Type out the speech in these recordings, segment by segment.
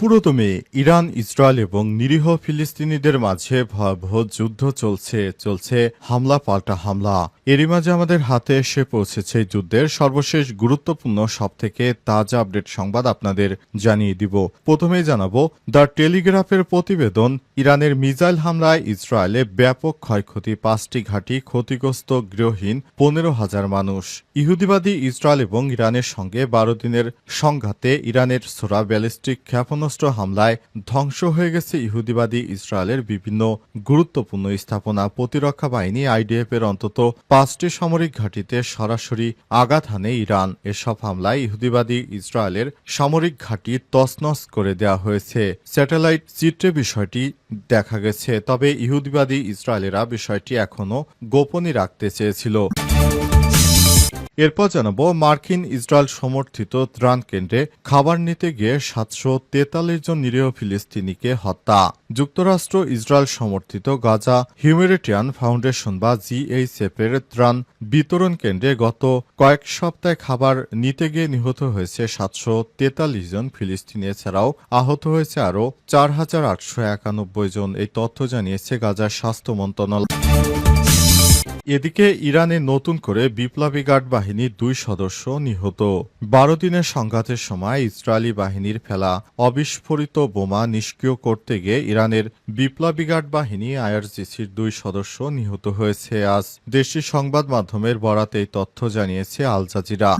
পুরোদমে Iran, Israel এবং নিরীহ ফিলিস্তিনিদের মাঝে ভয়াবহ যুদ্ধ চলছে চলছে হামলা পাল্টা হামলা। এরই মাঝে আমাদের হাতে এসে পৌঁছেছে যুদ্ধের সর্বশেষ গুরুত্বপূর্ণ সব থেকে তাজা আপডেট সংবাদ আপনাদের জানিয়ে দিব। প্রথমেই জানাব, দ্য টেলিগ্রাফের প্রতিবেদন, ইরানের মিজাইল হামলায় ইসরায়েলে ব্যাপক ক্ষয়ক্ষতি, পাঁচটি ঘাঁটি ক্ষতিগ্রস্ত গৃহহীন, পনেরো হাজার মানুষ। ইহুদিবাদী ইসরায়েল এবং ইরানের সঙ্গে বারো দিনের সংঘাতে ইরানের সোরা ব্যালিস্টিক ক্ষেপণাস্ত্র হামলায় ধ্বংস হয়ে গেছে ইহুদিবাদী ইসরায়েলের বিভিন্ন গুরুত্বপূর্ণ স্থাপনা প্রতিরক্ষা বাহিনী আইডিএফ এর অন্তত পাঁচটি সামরিক ঘাঁটিতে সরাসরি আঘাত হানে ইরান। এসব হামলায় ইহুদিবাদী ইসরায়েলের সামরিক ঘাঁটি তছনছ করে দেওয়া হয়েছে। স্যাটেলাইট চিত্রে বিষয়টি দেখা গেছে, তবে ইহুদিবাদী ইসরায়েলেরা বিষয়টি এখনও গোপনই রাখতে চেয়েছিল। এরপর জানাব মার্কিন ইসরায়েল সমর্থিত ত্রাণ কেন্দ্রে খাবার নিতে গিয়ে সাতশো তেতাল্লিশ জন নিরীহ ফিলিস্তিনিকে হত্যা। যুক্তরাষ্ট্র ইসরায়েল সমর্থিত গাজা হিউম্যানিটিয়ান ফাউন্ডেশন বা জিএইচএফ এর ত্রাণ বিতরণ কেন্দ্রে গত কয়েক সপ্তাহে খাবার নিতে গিয়ে নিহত হয়েছে সাতশো তেতাল্লিশ জন ফিলিস্তিনি। এছাড়াও আহত হয়েছে আরও চার হাজার আটশো একানব্বই জন। এই তথ্য জানিয়েছে গাজার স্বাস্থ্য মন্ত্রণালয়। এদিকে ইরানে নতুন করে বিপ্লবী গার্ড বাহিনীর দুই সদস্য নিহত। বারো দিনের সংঘাতের সময় ইসরায়েলি বাহিনীর ফেলা অবিস্ফোরিত বোমা নিষ্ক্রিয় করতে গিয়ে ইরানের বিপ্লবী গার্ড বাহিনী আইআরজিসির দুই সদস্য নিহত হয়েছে। আজ দেশটির সংবাদ মাধ্যমের বরাতে তথ্য জানিয়েছে আল জাজিরা।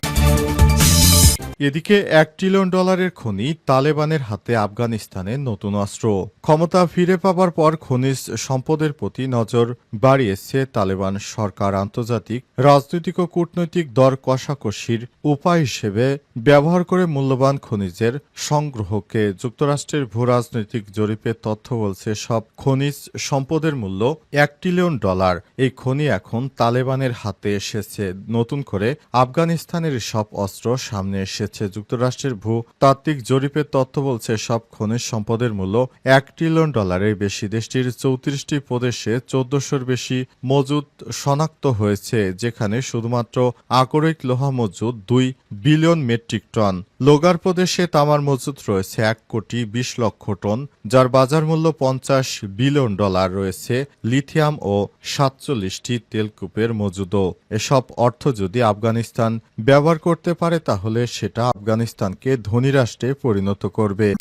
এদিকে এক ট্রিলিয়ন ডলারের খনি তালেবানের হাতে আফগানিস্তানের নতুন অস্ত্র। ক্ষমতা ফিরে পাবার পর খনিজ সম্পদের প্রতি নজর বাড়িয়েছে তালেবান সরকার আন্তর্জাতিক রাজনৈতিক ও কূটনৈতিক দর কষাকষির উপায় হিসেবে ব্যবহার করে মূল্যবান খনিজের সংগ্রহকে যুক্তরাষ্ট্রের ভূ রাজনৈতিক জরিপের তথ্য বলছে, সব খনিজ সম্পদের মূল্য এক ট্রিলিয়ন ডলার এই খনি এখন তালেবানের হাতে এসেছে। নতুন করে আফগানিস্তানের সব অস্ত্র সামনে এসেছে। যুক্তরাষ্ট্রের ভূ তাত্ত্বিক জরিপের তথ্য বলছে, সব খনিজ সম্পদের মূল্য এক ট্রিলিয়ন ডলারের বেশি। দেশটির চৌত্রিশটি প্রদেশে চোদ্দশোর বেশি মজুদ শনাক্ত হয়েছে, যেখানে শুধুমাত্র আকরিক লোহা মজুদ দুই বিলিয়ন মেট্রিক টন লোগার প্রদেশে তামার মজুদ রয়েছে এক কোটি বিশ লক্ষ টন, যার বাজার মূল্য পঞ্চাশ বিলিয়ন ডলার রয়েছে। লিথিয়াম ও সাতচল্লিশটি তেলকূপের মজুদও। এসব অর্থ যদি আফগানিস্তান ব্যবহার করতে পারে, তাহলে সেটা আফগানিস্তানকে ধনী রাষ্ট্রে পরিণত করবে।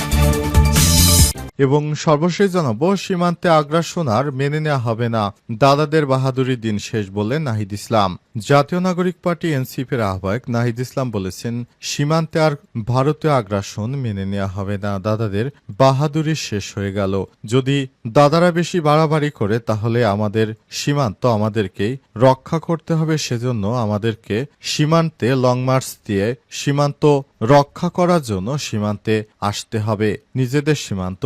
এবং সর্বশেষ জানাব, সীমান্তে আগ্রাসন আর মেনে নেওয়া হবে না। দাদাদের বাহাদুরি দিন শেষ বলে নাহিদ ইসলাম। জাতীয় নাগরিক পার্টি এনসিপির আহ্বায়ক নাহিদ ইসলাম বলেছেন, সীমান্তে আর ভারতীয় আগ্রাসন মেনে নেওয়া হবে না। দাদাদের বাহাদুরি শেষ হয়ে গেল। যদি দাদারা বেশি বাড়াবাড়ি করে, তাহলে আমাদের সীমান্ত আমাদেরকেই রক্ষা করতে হবে। সেজন্য আমাদেরকে সীমান্তে লং মার্চ দিয়ে সীমান্ত রক্ষা করার জন্য সীমান্তে আসতে হবে। নিজেদের সীমান্ত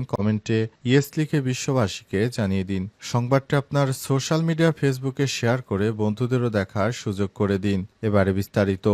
কমেন্টে ইয়েস লিখে বিশ্ববাসীকে জানিয়ে দিন। সংবাদটি আপনার সোশ্যাল মিডিয়া ফেসবুকে শেয়ার করে বন্ধুদেরও দেখার সুযোগ করে দিন। এবারে বিস্তারিত।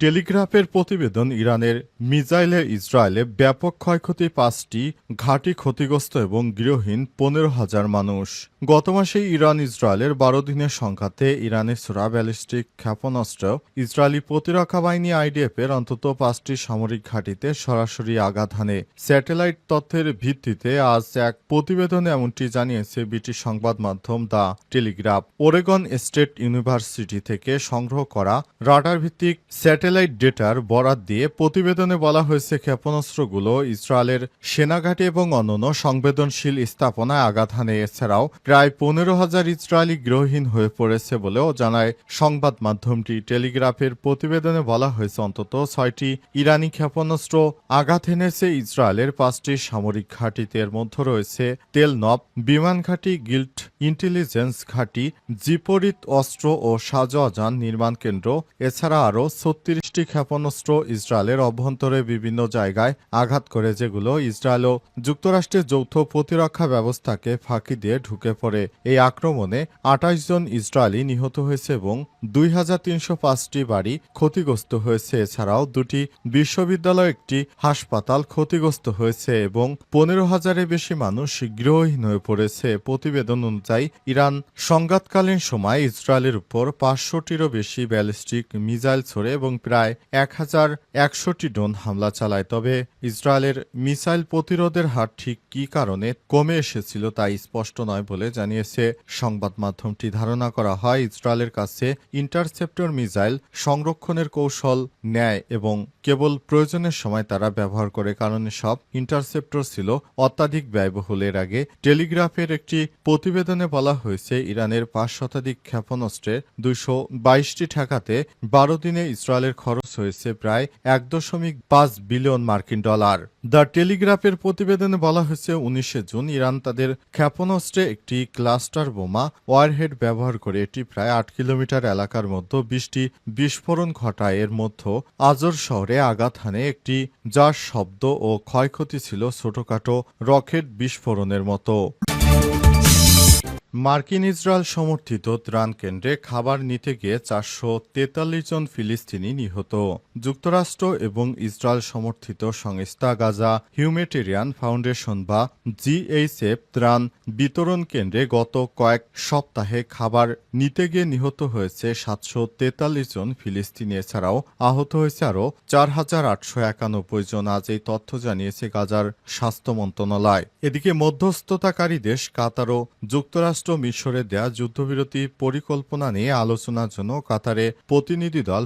টেলিগ্রাফের প্রতিবেদন, ইরানের মিজাইলে ইসরায়েলে ব্যাপক ক্ষয়ক্ষতি পাঁচটি, ঘাঁটি ক্ষতিগ্রস্ত এবং গৃহহীন পনেরো হাজার মানুষ। গত মাসে ইরান ইসরায়েলের বারো দিনের সংঘাতে ইরানের সোরা ব্যালিস্টিক ক্ষেপণাস্ত্র ইসরায়েলি প্রতিরক্ষা বাহিনী আইডিএফ এর অন্তত পাঁচটি সামরিক ঘাঁটিতে সরাসরি আঘাত হানে। স্যাটেলাইট তথ্যের ভিত্তিতে আজ এক প্রতিবেদনে এমনটি জানিয়েছে ব্রিটিশ সংবাদ মাধ্যম the Telegraph. Oregon state university থেকে সংগ্রহ করা রাডার ভিত্তিক স্যাটেলাইট ডেটার বরাত দিয়ে প্রতিবেদনে বলা হয়েছে ক্ষেপণাস্ত্রগুলো ইসরায়েলের সেনাঘাটি এবং অন্যান্য সংবেদনশীল স্থাপনায় আঘাত হানে। এছাড়াও প্রায় পনেরো হাজার ইসরায়েলি গৃহহীন হয়ে পড়েছে বলেও জানায় সংবাদ মাধ্যমটি। টেলিগ্রাফের প্রতিবেদনে বলা হয়েছে, অন্তত ছয়টি ইরানি ক্ষেপণাস্ত্র আঘাত এনেছে। ইসরায়েলের পাঁচটি সামরিক ঘাঁটিতে এর মধ্যে রয়েছে তেল নব, বিমান ঘাঁটি, গিল্ট ইন্টেলিজেন্স ঘাঁটি, জিপরিত অস্ত্র ও শাহজাহান নির্মাণ কেন্দ্র। এছাড়া আরও ছত্রিশটি ক্ষেপণাস্ত্র ইসরায়েলের অভ্যন্তরে বিভিন্ন জায়গায় আঘাত করে, যেগুলো ইসরায়েল ও যুক্তরাষ্ট্রের যৌথ প্রতিরক্ষা ব্যবস্থাকে ফাঁকি দিয়ে ঢুকে পড়ে এই আক্রমণে আঠাশ জন ইসরায়েলি নিহত হয়েছে এবং দুই হাজার তিনশো পাঁচটি বাড়ি ক্ষতিগ্রস্ত হয়েছে। এছাড়াও দুটি বিশ্ববিদ্যালয়, একটি হাসপাতাল ক্ষতিগ্রস্ত হয়েছে এবং পনেরো হাজারের বেশি মানুষ গৃহহীন হয়ে পড়েছে। প্রতিবেদন অনুযায়ী, ইরান সংঘাতকালীন সময় ইসরায়েলের উপর পাঁচশোটিরও বেশি ব্যালিস্টিক মিসাইল ছড়ে এবং প্রায় এক হাজার একশোটি ড্রোন হামলা চালায়। তবে ইসরায়েলের মিসাইল প্রতিরোধের হার ঠিক কী কারণে কমে এসেছিল তা স্পষ্ট নয় বলে জানিয়েছে, সংবাদ মাধ্যমটি ধারণা করা হয় ইসরায়েলের কাছে ইন্টারসেপ্টর মিসাইল সংরক্ষণের কৌশল নেয় এবং কেবল প্রয়োজনের সময় তারা ব্যবহার করে, কারণ সব ইন্টারসেপ্টর ছিল অত্যাধিক ব্যয়বহুল। এর আগে টেলিগ্রাফের একটি প্রতিবেদনে বলা হয়েছে, ইরানের পাঁচ শতাধিক ক্ষেপণাস্ত্রের দুইশো বাইশটি ঠেকাতে বারো দিনে ইসরায়েলের খরচ হয়েছে প্রায় এক দশমিক পাঁচ বিলিয়ন মার্কিন ডলার। দ্য টেলিগ্রাফের প্রতিবেদনে বলা হয়েছে, উনিশে জুন ইরান তাদের ক্ষেপণাস্ত্রে একটি ক্লাস্টার বোমা ওয়ারহেড ব্যবহার করে এটি প্রায় আট কিলোমিটার এলাকার মধ্যে বিশটি বিস্ফোরণ ঘটায়। এর মধ্যে আজর শহরে আঘাত হানে একটি যার শব্দ ও ক্ষয়ক্ষতি ছিল ছোটখাটো রকেট বিস্ফোরণের মতো। মার্কিন ইসরায়েল সমর্থিত ত্রাণ কেন্দ্রে খাবার নিতে গিয়ে চারশো তেতাল্লিশ জন ফিলিস্তিনি নিহত। যুক্তরাষ্ট্র এবং ইসরায়েল সমর্থিত সংস্থা গাজা হিউম্যাটেরিয়ান ফাউন্ডেশন বা জিএইচএফ ত্রাণ বিতরণ কেন্দ্রে গত কয়েক সপ্তাহে খাবার নিতে গিয়ে নিহত হয়েছে সাতশো তেতাল্লিশ জন ফিলিস্তিনি। এছাড়াও আহত হয়েছে আরও চার হাজার আটশো একানব্বই জন। আজ এই তথ্য জানিয়েছে গাজার স্বাস্থ্য মন্ত্রণালয়। এদিকে মধ্যস্থতাকারী দেশ কাতার ও যুক্তরাষ্ট্র মিশরে দেয়া যুদ্ধবিরতি পরিকল্পনা নিয়ে আলোচনার জন্য কাতারে প্রতিনিধি দল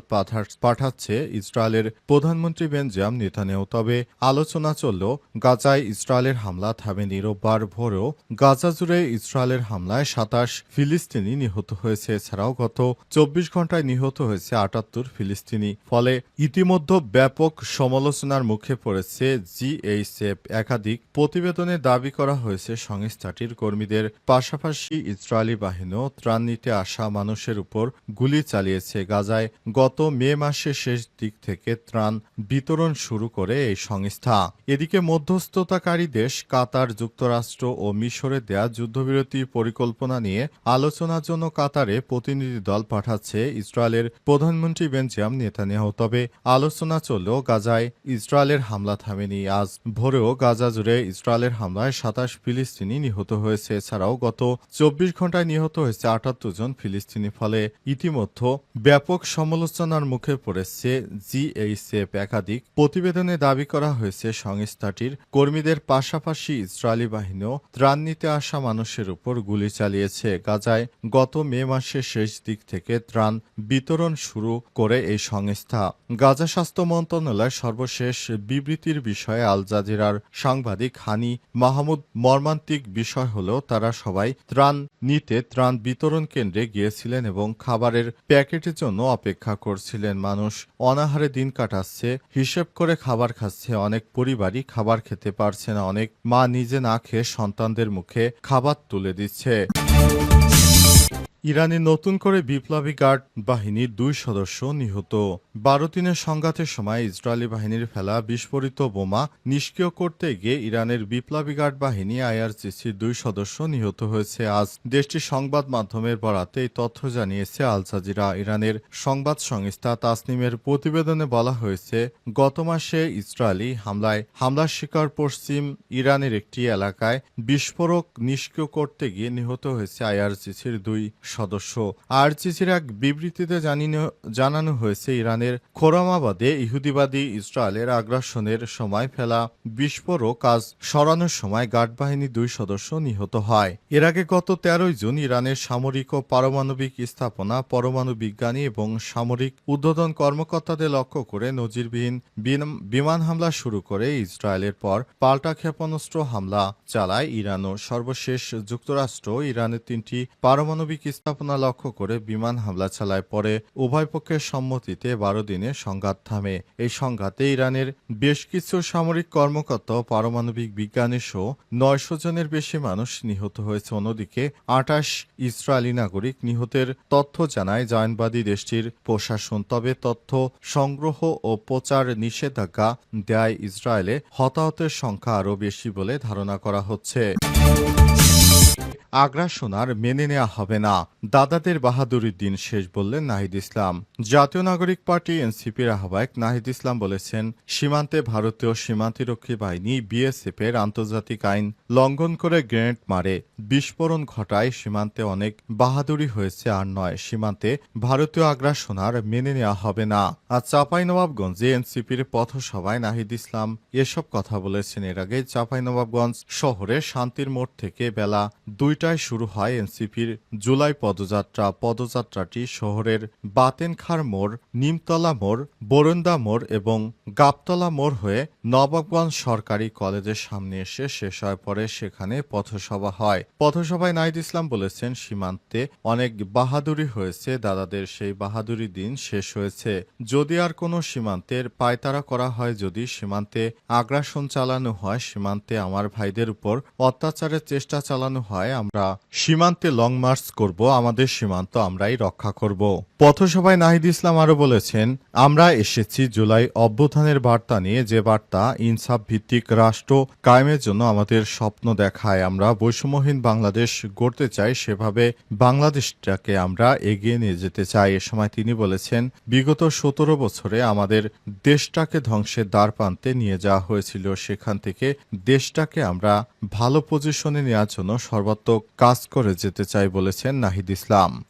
পাঠাচ্ছে ইসরায়েলের প্রধানমন্ত্রী বেনজাম নেতানেও তবে আলোচনা চলল, গাজায় ইসরায়েলের হামলা থামেনি রোববার ভোরেও গাজা জুড়ে ইসরায়েলের হামলায় সাতাশ ফিলিস্তিনি নিহত হয়েছে। এছাড়াও গত চব্বিশ ঘন্টায় নিহত হয়েছে আটাত্তর ফিলিস্তিনি। ফলে ইতিমধ্যে ব্যাপক সমালোচনার মুখে পড়েছে জিএইচএফ একাধিক প্রতিবেদনে দাবি করা হয়েছে সংস্থাটির কর্মীদের। পাশাপাশি ইসরায়েলি বাহিনীও ত্রাণ নিতে আসা মানুষের উপর গুলি চালিয়েছে গাজায়। গত মে মাসের শেষ দিক থেকে ত্রাণ বিতরণ শুরু করে এই সংস্থা। এদিকে মধ্যস্থতাকারী দেশ কাতার, যুক্তরাষ্ট্র ও মিশরে দেয়া যুদ্ধবিরতি পরিকল্পনা নিয়ে আলোচনার জন্য কাতারে প্রতিনিধি দল পাঠাচ্ছে ইসরায়েলের প্রধানমন্ত্রী বেনজাম নেতানিয়াহু। তবে আলোচনা চললেও গাজায় ইসরায়েলের হামলা থামেনি। আজ ভোরেও গাজা জুড়ে ইসরায়েলের হামলায় সাতাশ ফিলিস্তিনি নিহত হয়েছে। এছাড়াও গত চব্বিশ ঘন্টায় নিহত হয়েছে আটাত্তর জন ফিলিস্তিনি ফলে ইতিমধ্যে ব্যাপক সমালোচনার মুখে পড়েছে জিএইচএফ একাধিক। প্রতিবেদনে দাবি করা হয়েছে সংস্থাটির কর্মীদের পাশাপাশি ইসরায়েলি বাহিনীও ত্রাণ নিতে আসা মানুষের উপর গুলি চালিয়েছে। গাজায় গত মে মাসের শেষ দিক থেকে ত্রাণ বিতরণ শুরু করে এই সংস্থা। গাজা স্বাস্থ্য মন্ত্রণালয় সর্বশেষ বিবৃতির বিষয়ে আল জাজিরার সাংবাদিক হানি মাহমুদ মর্মান্তিক বিষয় হলেও তারা সবাই ত্রাণ নিতে ত্রাণ বিতরণ কেন্দ্রে গিয়েছিলেন এবং খাবারের প্যাকেটের জন্য অপেক্ষা করছিলেন। মানুষ অনাহারে দিন কাটাচ্ছে, হিসেব করে খাবার খাচ্ছে, অনেক পরিবারই খাবার খেতে পারছে না, অনেক মা নিজে না খেয়ে সন্তানদের মুখে খাবার তুলে দিচ্ছে। ইরানে নতুন করে বিপ্লবী গার্ড বাহিনীর দুই সদস্য নিহত। বারো দিনের সংঘাতের সময় ইসরায়েলি বাহিনীর ফেলা বিস্ফোরিত বোমা নিষ্ক্রিয় করতে গিয়ে ইরানের বিপ্লবী গার্ড বাহিনী আইআরসিসির দুই সদস্য নিহত হয়েছে। আজ দেশটির সংবাদ মাধ্যমের বরাতে এই তথ্য জানিয়েছে আল জাজিরা। ইরানের সংবাদ সংস্থা তাসনিমের প্রতিবেদনে বলা হয়েছে, গত মাসে ইসরায়েলি হামলায় হামলার শিকার পশ্চিম ইরানের একটি এলাকায় বিস্ফোরক নিষ্ক্রিয় করতে গিয়ে নিহত হয়েছে আইআরসিসির দুই সদস্য। আরসিসির এক বিবৃতিতে জানানো হয়েছে, ইরানের খোরামাবাদে ইহুদিবাদী ইসরায়েলের আগ্রাসনের সময় ফেলা বিস্ফোরক কাজ সরানোর সময় গার্ড বাহিনীর দুই সদস্য নিহত হয়। এর আগে গত তেরোই জুন ইরানের সামরিক ও পারমাণবিক স্থাপনা, পরমাণু বিজ্ঞানী এবং সামরিক উদ্বোধন কর্মকর্তাদের লক্ষ্য করে নজিরবিহীন বিমান হামলা শুরু করে ইসরায়েলের পর পাল্টা ক্ষেপণাস্ত্র হামলা চালায় ইরান ও সর্বশেষ যুক্তরাষ্ট্র। ইরানের তিনটি পারমাণবিক স্থাপনা লক্ষ্য করে বিমান হামলা চালায় পরে উভয় পক্ষের সম্মতিতে বারো দিনে সংঘাত থামে। এই সংঘাতে ইরানের বেশ কিছু সামরিক কর্মকর্তা পারমাণবিক বিজ্ঞানী সহ নয়শো জনের বেশি মানুষ নিহত হয়েছে। অন্যদিকে আটাশ ইসরায়েলি নাগরিক নিহতের তথ্য জানায় জায়নবাদী দেশটির প্রশাসন। তবে তথ্য সংগ্রহ ও প্রচার নিষেধাজ্ঞা দেয় ইসরায়েলে। হতাহতের সংখ্যা আরও বেশি বলে ধারণা করা হচ্ছে। আগ্রাসন আর মেনে নেওয়া হবে না। দাদাদের বাহাদুরির দিন শেষ বললেন নাহিদ ইসলাম। জাতীয় নাগরিক পার্টি এনসিপির আহ্বায়ক নাহিদ ইসলাম বলেছেন, সীমান্তে ভারতীয় সীমান্তিরক্ষী বাহিনী বিএসএফ এর আন্তর্জাতিক আইন লঙ্ঘন করে গ্রেনেড মারে। বিস্ফোরণ ঘটায় সীমান্তে অনেক বাহাদুরি হয়েছে আর নয়, সীমান্তে ভারতীয় আগ্রাসন আর মেনে নেওয়া হবে না। আজ চাঁপাইনবাবগঞ্জে এনসিপির পথসভায় নাহিদ ইসলাম এসব কথা বলেছেন। এর আগে চাঁপাইনবাবগঞ্জ শহরে শান্তির মোড় থেকে বেলা দুইটায় শুরু হয় এনসিপির জুলাই পদযাত্রা। পদযাত্রাটি শহরের বাতেনখার মোড়, নিমতলা মোড় বরন্দা মোড় এবং গাবতলা মোড় হয়ে নবাবগঞ্জ সরকারি কলেজের সামনে এসে শেষ হয় পরে সেখানে পথসভা হয়। পথসভায় নাহিদ ইসলাম বলেছেন, সীমান্তে অনেক বাহাদুরি হয়েছে, দাদাদের সেই বাহাদুরি দিন শেষ হয়েছে। যদি আর কোনো সীমান্তের পায়তারা করা হয়, যদি সীমান্তে আগ্রাসন চালানো হয়, সীমান্তে আমার ভাইদের উপর অত্যাচারের চেষ্টা চালানো হয় আমরা সীমান্তে লং মার্চ করব, আমাদের সীমান্ত আমরাই রক্ষা করব। পথসভায় নাহিদ ইসলাম আরও বলেছেন, আমরা এসেছি জুলাই অভ্যুত্থানের বার্তা নিয়ে, যে বার্তা ইনসাফ ভিত্তিক রাষ্ট্র কায়েমের জন্য আমাদের স্বপ্ন দেখায়। আমরা বৈষম্যহীন বাংলাদেশ গড়তে চাই, সেভাবে বাংলাদেশটাকে আমরা এগিয়ে নিয়ে যেতে চাই। এ সময় তিনি বলেছেন, বিগত সতেরো বছরে আমাদের দেশটাকে ধ্বংসের দ্বার প্রান্তে নিয়ে যাওয়া হয়েছিল। সেখান থেকে দেশটাকে আমরা ভালো পজিশনে নেওয়ার জন্য সর্বাত্মক কাজ করে যেতে চাই বলেছেন নাহিদ ইসলাম।